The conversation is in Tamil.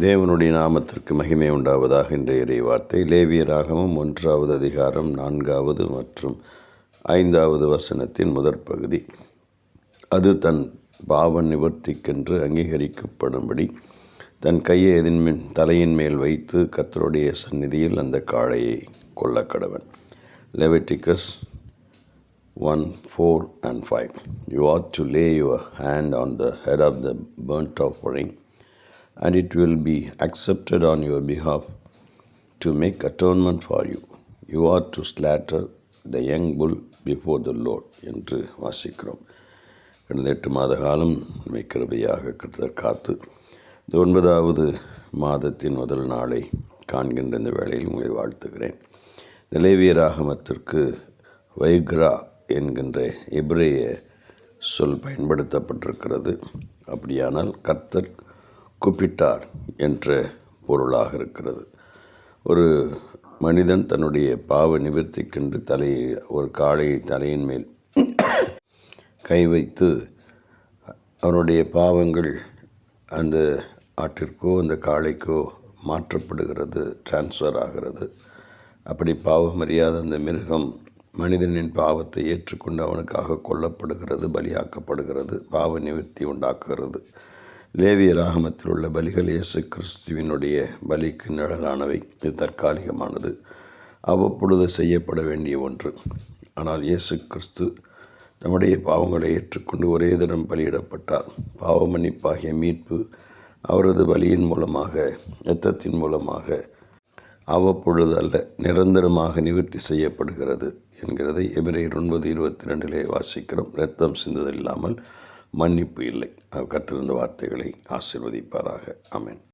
தேவனுடைய நாமத்திற்கு மகிமை உண்டாவதாக இன்றைய இறை வார்த்தை லேவியராகவும் ஒன்றாவது அதிகாரம் நான்காவது மற்றும் ஐந்தாவது வசனத்தின் முதற் பகுதி. அது தன் பாவ நிவர்த்திக்கென்று அங்கீகரிக்கப்படும்படி தன் கையை எதின்மின் தலையின் மேல் வைத்து கத்தருடைய சந்நிதியில் அந்த காளையை கொல்ல கடவன் Leviticus one four and five. You ought to lay your hand on the head of the burnt offering and it will be accepted on your behalf to make atonement for you. You are to slaughter the young bull before the Lord என்று வாசிக்கிறோம். கடந்த எட்டு மாத காலம் மிக்கிருபையாக கருத்தர் காத்து இந்த ஒன்பதாவது மாதத்தின் முதல் நாளை காண்கின்ற இந்த வேளையில் உங்களை வாழ்த்துகிறேன். நிலைவியராகமத்திற்கு வைக்ரா என்கின்ற எபிரேய சொல் பயன்படுத்தப்பட்டிருக்கிறது. அப்படியானால் கர்த்தர் கூப்பிட்டார் என்ற பொருளாக இருக்கிறது. ஒரு மனிதன் தன்னுடைய பாவ நிவர்த்திக்கென்று தலையை ஒரு காளையை தலையின் மேல் கை வைத்து அவனுடைய பாவங்கள் அந்த ஆட்டிற்கோ அந்த காளைக்கோ மாற்றப்படுகிறது டிரான்ஸ்ஃபர் ஆகிறது. அப்படி பாவம் அறியாத அந்த மிருகம் மனிதனின் பாவத்தை ஏற்றுக்கொண்டு அவனுக்காக கொல்லப்படுகிறது பலியாக்கப்படுகிறது பாவ நிவர்த்தி உண்டாக்குகிறது. லேவிய ராகமத்தில் உள்ள பலிகள் இயேசு கிறிஸ்துவினுடைய பலிக்கு நிழலானவை. இது தற்காலிகமானது. அவ்வப்பொழுது செய்யப்பட வேண்டிய ஒன்று. ஆனால் இயேசு கிறிஸ்து நம்முடைய பாவங்களை ஏற்றுக்கொண்டு ஒரே தினம் பலியிடப்பட்டார். பாவ மன்னிப்பாகிய மீட்பு அவரது பலியின் மூலமாக இரத்தத்தின் மூலமாக அவ்வப்பொழுது அல்ல நிரந்தரமாக நிவர்த்தி செய்யப்படுகிறது என்கிறதை எபிரேயர் ஒன்பது இருபத்தி ரெண்டிலே வாசிக்கிறோம். இரத்தம் சிந்ததில்லாமல் மன்னிப்பு இல்லை. கற்றிருந்த வார்த்தைகளை ஆசிர்வதிப்பாராக. அமேன்